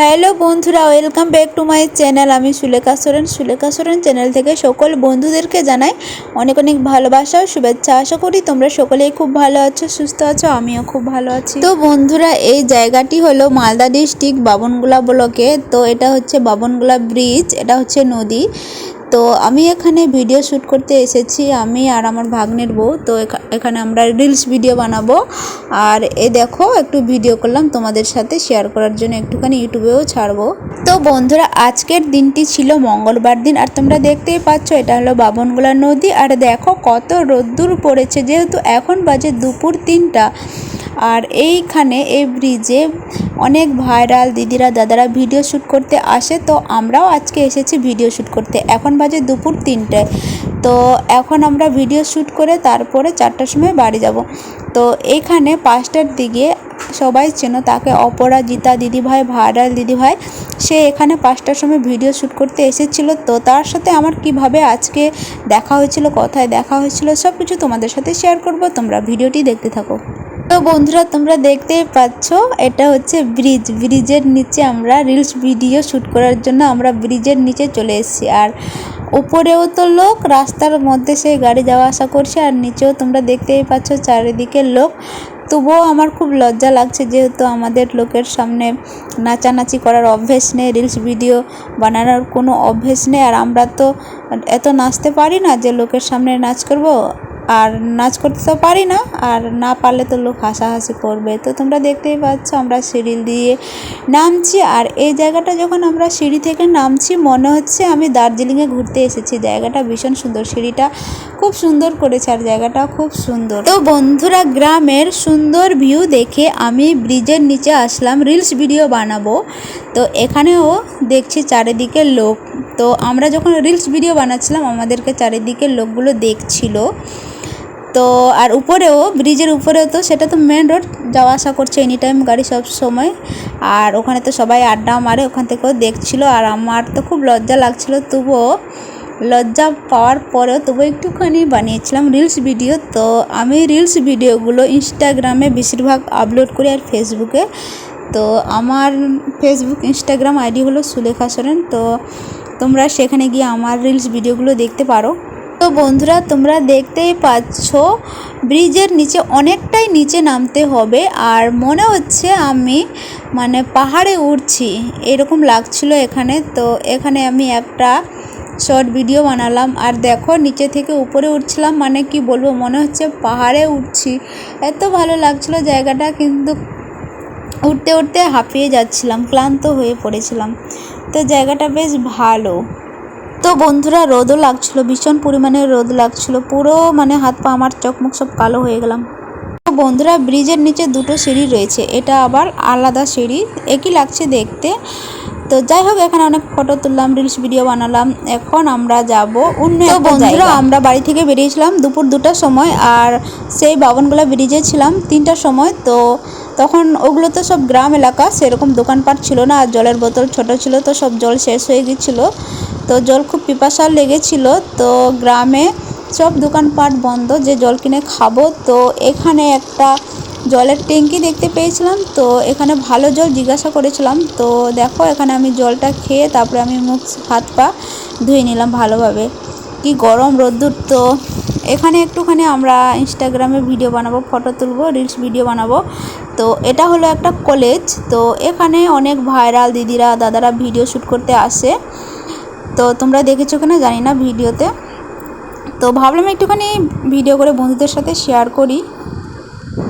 Hello বন্ধুরা welcome back to my channel আমি Sulekha Soren. Sulekha Soren channel থেকে সকল বন্ধুদেরকে জানাই অনেক অনেক ভালোবাসা ও শুভেচ্ছা। আশা করি তোমরা সকলেই খুব ভালো আছো, সুস্থ আছো, আমিও খুব ভালো আছি। তো বন্ধুরা, এই জায়গাটি হলো মালদা ডিস্ট্রিক্ট বাবনগুলা ব্লকে। তো এটা হচ্ছে বাবনগুলা ব্রিজ এটা হচ্ছে নদী। তো আমি এখানে ভিডিও শ্যুট করতে এসেছি, আমি আর আমার ভাগ্নের বউ। তো এখানে আমরা রিলস ভিডিও বানাবো। আর এ দেখো, একটু ভিডিও করলাম তোমাদের সাথে শেয়ার করার জন্য একটুখানি ইউটিউবেও ছাড়বো। তো বন্ধুরা, আজকের দিনটি ছিল মঙ্গলবার দিন। আর তোমরা দেখতেই পাচ্ছ, এটা হলো বাবনগোলা নদী। আর দেখো, কত রোদ্দুর পড়েছে, যেহেতু এখন বাজে দুপুর তিনটা। আর এইখানে এই ব্রিজে অনেক ভাইরাল দিদিরা, দাদারা ভিডিও শ্যুট করতে আসে। তো আমরাও আজকে এসেছি ভিডিও শ্যুট করতে। এখন বাজে দুপুর তিনটায় তো এখন আমরা ভিডিও শ্যুট করে তারপরে চারটার সময় বাড়ি যাব। তো এইখানে পাঁচটার দিকে সবাই চেনো তাকে অপরাজিতা দিদিভাই ভাইরাল দিদিভাই, সে এখানে পাঁচটার সময় ভিডিও শ্যুট করতে এসেছিল। তো তার সাথে আমার কীভাবে আজকে দেখা হয়েছিল, কোথায় দেখা হয়েছিল সব কিছু তোমাদের সাথে শেয়ার করব। তোমরা ভিডিওটি দেখতে থাকো। তো বন্ধুরা, তোমরা দেখতেই পাচ্ছ, এটা হচ্ছে ব্রিজ ব্রিজের নিচে আমরা রিলস ভিডিও শ্যুট করার জন্য আমরা ব্রিজের নিচে চলে এসেছি। আর উপরেও তো লোক, রাস্তার মধ্যে সেই গাড়ি যাওয়া আসা করছে, আর নিচেও তোমরা দেখতেই পাচ্ছ চারিদিকে লোক। তবুও আমার খুব লজ্জা লাগছে, যেহেতু আমাদের লোকের সামনে নাচানাচি করার অভ্যেস নেই রিলস ভিডিও বানানোর কোনো অভ্যেস নেই। আর আমরা তো এত নাচতে পারি না যে লোকের সামনে নাচ করব। আর নাচ করতে তো পারি না, আর না পারলে তো লোক হাসাহাসি করবে। তো তোমরা দেখতেই পাচ্ছ আমরা সিঁড়ি দিয়ে নামছি, আর এই জায়গাটা যখন আমরা সিঁড়ি থেকে নামছি, মনে হচ্ছে আমি দার্জিলিংয়ে ঘুরতে এসেছি। জায়গাটা ভীষণ সুন্দর, সিঁড়িটা খুব সুন্দর করেছে, আর জায়গাটা খুব সুন্দর। তো বন্ধুরা, গ্রামের সুন্দর ভিউ দেখে আমি ব্রিজের নিচে আসলাম রিলস ভিডিও বানাবো। তো এখানেও দেখছি চারিদিকে লোক। তো আমরা যখন রিলস ভিডিও বানাচ্ছিলাম, আমাদেরকে চারিদিকে লোকগুলো দেখছিল। তো আর উপরেও ব্রিজের উপরেও তো সেটা তো মেন রোড যাওয়া আসা করছে এনি টাইম গাড়ি সব সময়। আর ওখানে তো সবাই আড্ডা মারে, ওখান থেকেও দেখছিল। আর আমার তো খুব লজ্জা লাগছিল, তবুও লজ্জা পাওয়ার পরেও তবু একটুখানি বানিয়েছিলাম রিলস ভিডিও তো আমি রিলস ভিডিওগুলো ইনস্টাগ্রামে বেশিরভাগ আপলোড করি আর ফেসবুকে তো আমার ফেসবুক ইনস্টাগ্রাম আইডি হলো সুলেখা সোরেন। তো তোমরা সেখানে গিয়ে আমার রিলস ভিডিওগুলো দেখতে পারো। তো বন্ধুরা, তোমরা দেখতেই পাচ্ছ, ব্রিজের নিচে অনেকটাই নিচে নামতে হবে। আর মনে হচ্ছে আমি মানে পাহাড়ে উঠছি এরকম লাগছিল এখানে। তো এখানে আমি একটা শর্ট ভিডিও বানালাম। আর দেখো, নিচে থেকে উপরে উঠছিলাম মানে কি বলব, মনে হচ্ছে পাহাড়ে উঠছি এত ভালো লাগছিল জায়গাটা, কিন্তু উঠতে উঠতে হাঁপিয়ে যাচ্ছিলাম, ক্লান্ত হয়ে পড়েছিলাম। তো জায়গাটা বেশ ভালো। তো বন্ধুরা রোদও লাগছিল ভীষণ পরিমাণে রোদ লাগছিল। পুরো মানে হাত পা আমার চোখ মুখ সব কালো হয়ে গেলাম। তো বন্ধুরা ব্রিজের নিচে দুটো সিঁড়ি রয়েছে। এটা আবার আলাদা সিঁড়ি। একই লাগছে দেখতে। তো যাই হোক এখানে অনেক ফটো তুললাম রিলস ভিডিও বানালাম। এখন আমরা যাব অন্য বন্ধুরা আমরা বাড়ি থেকে বেরিয়েছিলাম দুপুর দুটার সময় আর সেই বাবনগোলা ব্রিজে ছিলাম তিনটার সময়। তো তখন ওগুলো তো সব গ্রাম এলাকা সেরকম দোকানপাট ছিল না আর জলের বোতল ছোট ছিল তো সব জল শেষ হয়ে গেছিল। তো জল খুব পিপাসা লেগেছিল। তো গ্রামে সব দোকানপাট বন্ধ, যে জল কিনে খাব। তো এখানে একটা জলের ট্যাঙ্কি দেখতে পেয়েছিলাম। তো এখানে ভালো জল জিজ্ঞাসা করেছিলাম। তো দেখো, এখানে আমি জলটা খেয়ে তারপরে আমি মুখ, হাত, পা ধুয়ে নিলাম ভালোভাবে। কি গরম রোদ্দুর। তো এখানে একটুখানি আমরা ইনস্টাগ্রামে ভিডিও বানাবো ফটো তুলবো রিলস ভিডিও বানাবো। তো এটা হলো একটা কলেজ তো এখানে অনেক ভাইরাল দিদিরা, দাদারা ভিডিও শ্যুট করতে আসে। তো তোমরা দেখেছ কিনা জানি না ভিডিওতে। তো ভাবলাম একটুখানি ভিডিও করে বন্ধুদের সাথে শেয়ার করি।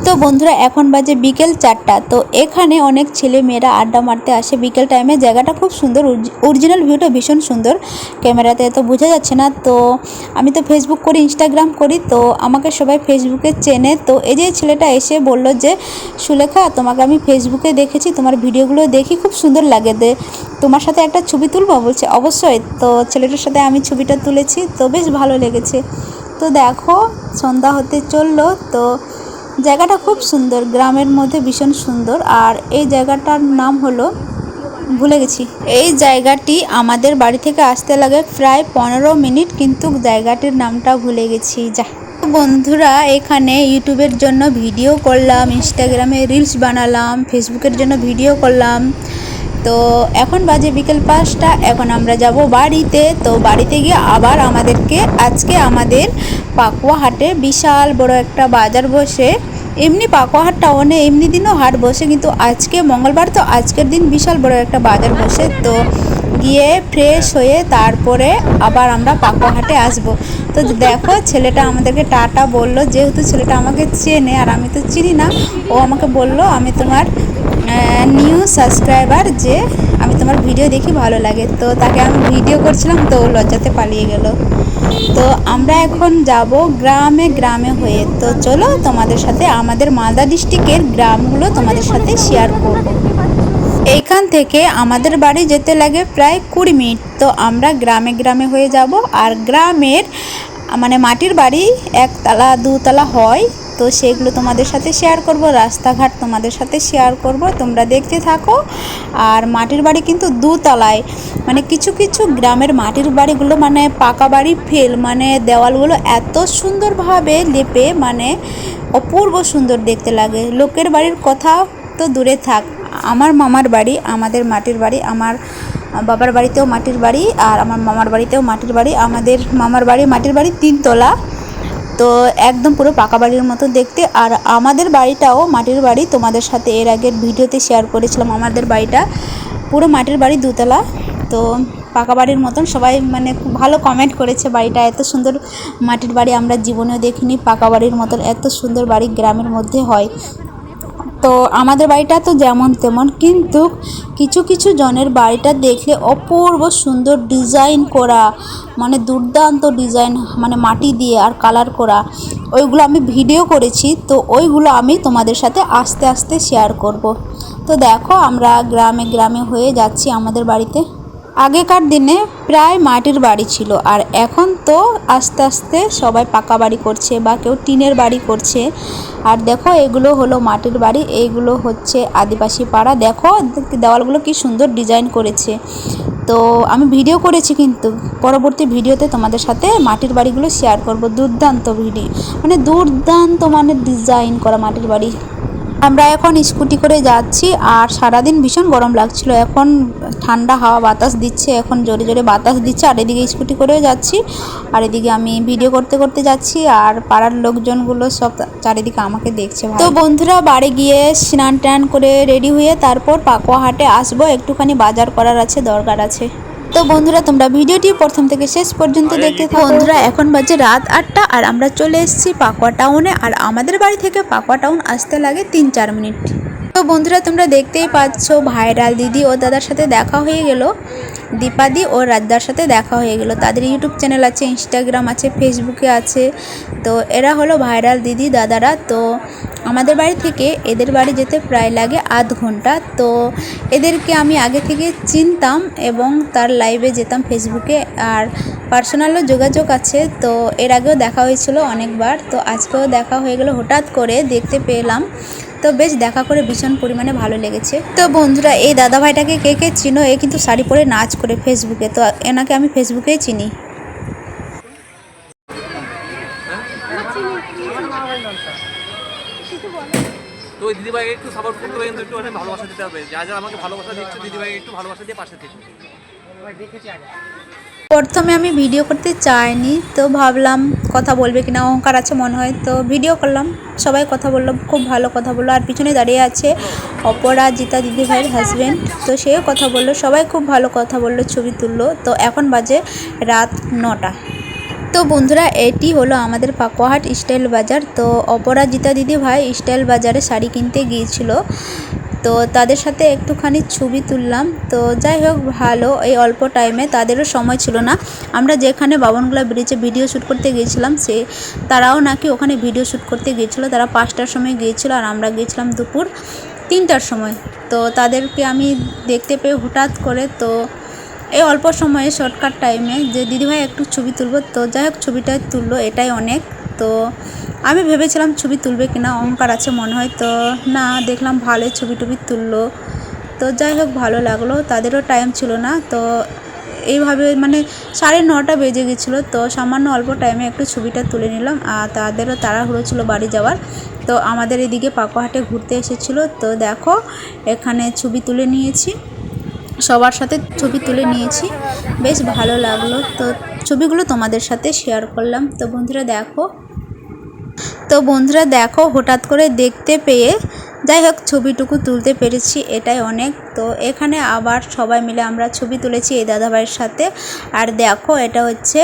তো বন্ধুরা, এখন বাজে বিকেল চারটা। তো এখানে অনেক ছেলে মেয়েরা আড্ডা মারতে আসে। বিকেল টাইমে জায়গাটা খুব সুন্দর। অরিজিনাল ভিউটা ভীষণ সুন্দর। ক্যামেরাতে তো বোঝা যাচ্ছে না। তো আমি তো ফেসবুক করি ইনস্টাগ্রাম করি। তো আমাকে সবাই ফেসবুকে চেনে। তো এই যে ছেলেটা এসে বলল যে, সুলেখা, তোমাকে আমি ফেসবুকে দেখেছি। তোমার ভিডিওগুলো দেখি, খুব সুন্দর লাগে দে। তোমার সাথে একটা ছবি তুলবো? বলছে, অবশ্যই। তো ছেলেটার সাথে আমি ছবিটা তুলেছি। তো বেশ ভালো লেগেছে। তো দেখো, সন্ধ্যা হতে চলল। তো জায়গাটা খুব সুন্দর, গ্রামের মধ্যে ভীষণ সুন্দর। আর এই জায়গাটার নাম হলো, ভুলে গেছি। এই জায়গাটি আমাদের বাড়ি থেকে আসতে লাগে প্রায় পনেরো মিনিট, কিন্তু জায়গাটির নামটা ভুলে গেছি। যা। বন্ধুরা, এখানে ইউটিউবের জন্য ভিডিও করলাম, ইনস্টাগ্রামে রিলস বানালাম, ফেসবুকের জন্য ভিডিও করলাম। তো এখন বাজে বিকেল পাঁচটা, এখন আমরা যাব বাড়িতে। তো বাড়িতে গিয়ে আবার আমাদেরকে আজকে আমাদের পাকুয়া হাটে বিশাল বড় একটা বাজার বসে। এমনি পাকুয়া হাট টাউনে এমনি দিনও হাট বসে, কিন্তু আজকে মঙ্গলবার তো আজকের দিন বিশাল বড় একটা বাজার বসে। তো গিয়ে ফ্রেশ হয়ে তারপরে আবার আমরা পাকুয়া হাটে আসব। তো দেখো, ছেলেটা আমাদেরকে টাটা বলল, যেহেতু ছেলেটা আমাকে চেনে, আর আমি তো চিনি না, ও আমাকে বলল, আমি তোমার নিউ সাবস্ক্রাইবার যে আমি তোমার ভিডিও দেখি ভালো লাগে। তো তাকে আমি ভিডিও করছিলাম, তো লজ্জাতে পালিয়ে গেল। তো আমরা এখন যাব গ্রামে গ্রামে হয়ে। তো চলো তোমাদের সাথে, আমাদের মালদা ডিস্ট্রিক্টের গ্রামগুলো তোমাদের সাথে শেয়ার করব। এইখান থেকে আমাদের বাড়ি যেতে লাগে প্রায় কুড়ি মিনিট। তো আমরা গ্রামে গ্রামে হয়ে যাব। আর গ্রামের মানে মাটির বাড়ি একতলা, দুতলা হয়। তো সেগুলো তোমাদের সাথে শেয়ার করব, রাস্তাঘাট তোমাদের সাথে শেয়ার করব। তোমরা দেখতে থাকো। আর মাটির বাড়ি কিন্তু দুতলায়। মানে কিছু কিছু গ্রামের মাটির বাড়িগুলো মানে পাকা বাড়ি ফেল মানে দেওয়ালগুলো এত সুন্দরভাবে লেপে মানে অপূর্ব সুন্দর দেখতে লাগে। লোকের বাড়ির কথা তো দূরে থাক। আমার মামার বাড়ি, আমাদের মাটির বাড়ি, আমার বাবার বাড়িতেও মাটির বাড়ি, আর আমার মামার বাড়িতেও মাটির বাড়ি, আমাদের মামার বাড়ি মাটির বাড়ি তিনতলা। তো একদম পুরো পাকা বাড়ির মতো দেখতে। আর আমাদের বাড়িটাও মাটির বাড়ি, তোমাদের সাথে এর আগের ভিডিওতে শেয়ার করেছিলাম আমাদের বাড়িটা। পুরো মাটির বাড়ি দুতলা। তো পাকা বাড়ির মতন সবাই মানে খুব ভালো কমেন্ট করেছে বাড়িটা। এত সুন্দর মাটির বাড়ি আমরা জীবনেও দেখিনি। পাকা বাড়ির মতন এত সুন্দর বাড়ি গ্রামের মধ্যে হয়। তো আমাদের বাড়িটা তো যেমন তেমন, কিন্তু কিছু কিছু জনের বাড়িটা দেখলে অপূর্ব সুন্দর ডিজাইন করা মানে দুর্দান্ত ডিজাইন মানে মাটি দিয়ে আর কালার করা। ওইগুলো আমি ভিডিও করেছি, তো ওইগুলো আমি তোমাদের সাথে আস্তে আস্তে শেয়ার করব। তো দেখো আমরা গ্রামে গ্রামে হয়ে যাচ্ছি আমাদের বাড়িতে। আগেকার দিনে প্রায় মাটির বাড়ি ছিল আর এখন তো আস্তে আস্তে সবাই পাকা বাড়ি করছে বা কেউ টিনের বাড়ি করছে। আর দেখো, এগুলো হলো মাটির বাড়ি, এইগুলো হচ্ছে আদিবাসী পাড়া। দেখো দেওয়ালগুলো কি সুন্দর ডিজাইন করেছে। তো আমি ভিডিও করেছি কিন্তু, পরবর্তী ভিডিওতে তোমাদের সাথে মাটির বাড়িগুলো শেয়ার করব। দুর্দান্ত ভিডিও মানে দুর্দান্ত মানে ডিজাইন করা মাটির বাড়ি। আমরা এখন স্কুটি করে যাচ্ছি আর সারাদিন ভীষণ গরম লাগছিল। এখন ঠান্ডা হাওয়া বাতাস দিচ্ছে, এখন জোরে জোরে বাতাস দিচ্ছে আর এদিকে স্কুটি করেও যাচ্ছি আর এদিকে আমি ভিডিও করতে করতে যাচ্ছি আর পাড়ার লোকজনগুলো সব চারিদিকে আমাকে দেখছে তো বন্ধুরা, বাড়ি গিয়ে স্নান টান করে রেডি হয়ে তারপর পাকুয়া হাটে আসব। একটুখানি বাজার করার আছে, দরকার আছে। তো বন্ধুরা তোমরা ভিডিওটি প্রথম থেকে শেষ পর্যন্ত দেখতে থাকো। বন্ধুরা এখন বাজে রাত আটটা আর আমরা চলে এসেছি পাকুয়া টাউনে আর আমাদের বাড়ি থেকে পাকুয়া টাউন আসতে লাগে তিন চার মিনিট। তো বন্ধুরা তোমরা দেখতেই পাচ্ছ ভাইরাল দিদি ও দাদার সাথে দেখা হয়ে গেল। দীপাদি ও রাজদার সাথে দেখা হয়ে গেল। তাদের ইউটিউব চ্যানেল আছে, ইনস্টাগ্রাম আছে, ফেসবুকে আছে। তো এরা হলো ভাইরাল দিদি দাদারা। তো আমাদের বাড়ি থেকে এদের বাড়ি যেতে প্রায় লাগে আধ ঘণ্টা। তো এদেরকে আমি আগে থেকে চিনতাম এবং তার লাইভে যেতাম ফেসবুকে। আর পার্সোনালও যোগাযোগ আছে। তো এর আগেও দেখা হয়েছিল অনেকবার। তো আজকেও দেখা হয়ে গেল। হঠাৎ করে দেখতে পেলাম তো বেশ দেখা করে ভীষণ পরিমাণে ভালো লেগেছে। তো বন্ধুরা, এই দাদা ভাইটাকে কে কে চিনো? এ কিন্তু শাড়ি পরে নাচ করে ফেসবুকে তো এনাকে আমি ফেসবুকেই চিনি। তো একটু সাপোর্ট করতে হবে একটু ভালোবাসা দিতে হবে। যা যা আমাকে ভালোবাসা দিচ্ছে, দিদিভাইকে একটু ভালোবাসা দিয়ে পাশে থেকে। প্রথমে আমি ভিডিও করতে চাইনি, তো ভাবলাম কথা বলবে কিনা, অহংকার আছে মনে হয়, তো ভিডিও করলাম। সবাই কথা বলল, খুব ভালো কথা বলল, আর পিছনে দাঁড়িয়ে আছে অপরাজিতা দিদি ভাইয়ের হাজব্যান্ড তো সেও কথা বলল, সবাই খুব ভালো কথা বলল, ছবি তুললো, তো এখন বাজে রাত নটা। তো বন্ধুরা, এটি হলো আমাদের পাকুয়াহাট স্টাইল বাজার। তো অপরাজিতা দিদি ভাই স্টাইল বাজারে শাড়ি কিনতে গিয়েছিল। তো তাদের সাথে একটুখানি ছবি তুললাম। তো যাই হোক, ভালো, এই অল্প টাইমে তাদেরও সময় ছিল না। আমরা যেখানে বাবনগোলা ব্রিজে ভিডিও শ্যুট করতে গিয়েছিলাম, সে, তারাও নাকি ওখানে ভিডিও শ্যুট করতে গিয়েছিল। তারা পাঁচটার সময় গিয়েছিল আর আমরা গিয়েছিলাম দুপুর তিনটার সময়। তো তাদেরকে আমি দেখতে পেয়ে হঠাৎ করে তো এই অল্প সময়ে শর্টকাট টাইমে যে দিদিভাই একটু ছবি তুলবো, তো যাই হোক ছবিটা তুললো, এটাই অনেক। তো আমি ভেবেছিলাম ছবি তুলবে কিনা, অহংকার আছে মনে হয়, তো না, দেখলাম ভালোই ছবি টবি তুললো। তো যাই হোক, ভালো লাগল, তাদেরও টাইম ছিল না, তো এইভাবে মানে সাড়ে নটা বেজে গেছিল, তো সামান্য অল্প টাইমে একটু ছবিটা তুলে নিলাম, আর তাদেরও তাড়াহুড়ো ছিল বাড়ি যাওয়ার। তো আমাদের এদিকে পাকুয়াহাটে ঘুরতে এসেছিল, তো দেখো, এখানে ছবি তুলে নিয়েছি। সবার সাথে ছবি তুলে নিয়েছি। বেশ ভালো লাগল। তো ছবিগুলো তোমাদের সাথে শেয়ার করলাম। তো বন্ধুরা দেখো। তো বন্ধুরা দেখো, হঠাৎ করে দেখতে পেয়ে যাই হোক, ছবিটুকু তুলতে পেরেছি, এটাই অনেক। তো এখানে আবার সবাই মিলে আমরা ছবি তুলেছি এই দাদাভাইয়ের সাথে। আর দেখো, এটা হচ্ছে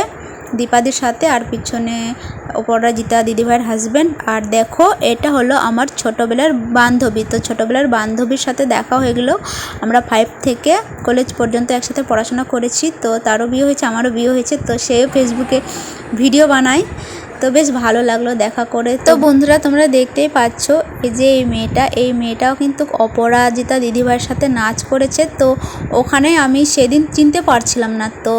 দীপাদির সাথে, আর পিছনে অপরাজিতা দিদিভাইয়ের হাজব্যান্ড আর দেখো, এটা হলো আমার ছোটোবেলার বান্ধবী। তো ছোটোবেলার বান্ধবীর সাথে দেখা হয়ে গেলো। আমরা ফাইভ থেকে কলেজ পর্যন্ত একসাথে পড়াশোনা করেছি। তো তারও বিয়ে হয়েছে, আমারও বিয়ে হয়েছে। তো সেও ফেসবুকে ভিডিও বানায়। তো বেশ ভালো লাগল দেখা করে। তো বন্ধুরা, তোমরা দেখতেই পাচ্ছ এই যে এই মেয়েটা। এই মেয়েটাও কিন্তু অপরাজিতা দিদিভাইয়ের সাথে নাচ করেছে। তো ওখানে আমি সেদিন চিনতে পারছিলাম না। তো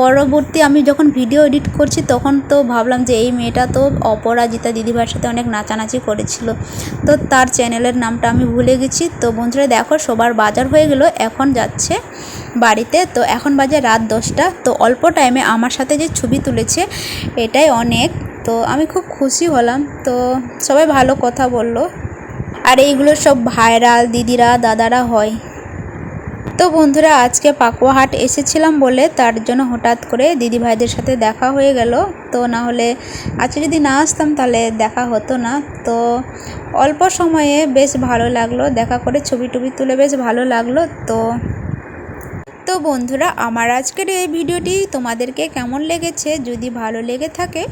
পরবর্তী আমি যখন ভিডিও এডিট করছি, তখন তো ভাবলাম যে এই মেয়েটা তো অপরাজিতা দিদিভাইয়ের সাথে অনেক নাচানাচি করেছিল। তো তার চ্যানেলের নামটা আমি ভুলে গেছি। তো বন্ধুরা, দেখো, সবার বাজার হয়ে গেল, এখন যাচ্ছে বাড়িতে। তো এখন বাজে রাত দশটা। তো অল্প টাইমে আমার সাথে যে ছবি তুলেছে, এটাই অনেক। তো আমি খুব খুশি হলাম। তো সবাই ভালো কথা বলল। আর এইগুলো সব ভাইরাল, দিদিরা, দাদারা হয়। তো বন্ধুরা, আজকে পাকুয়াহাট এসেছিলাম বলে তার জন্য হঠাৎ করে দিদি ভাইদের সাথে দেখা হয়ে গেল। তো না হলে আজকে যদি না আসতাম তাহলে দেখা হতো না। তো অল্প সময়ে বেশ ভালো লাগল। দেখা করে ছবি টবি তুলে বেশ ভালো লাগল। তো তো বন্ধুরা, আমার আজকের এই ভিডিওটি তোমাদেরকে কেমন লেগেছে? যদি ভালো লেগে থাকে,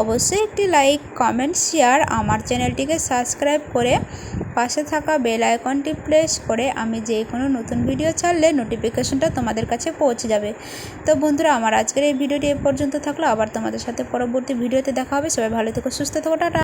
অবশ্যই একটি লাইক, কমেন্ট, শেয়ার আমার চ্যানেলটিকে সাবস্ক্রাইব করে পাশে থাকা বেল আইকনটি প্রেস করে আমি যে কোনো নতুন ভিডিও ছাড়লে নোটিফিকেশনটা তোমাদের কাছে পৌঁছে যাবে। তো বন্ধুরা, আমার আজকের এই ভিডিওটি এ পর্যন্ত থাকল। আবার তোমাদের সাথে পরবর্তী ভিডিওতে দেখা হবে। সবাই ভালো থেকো, সুস্থ থেকো, টাটা।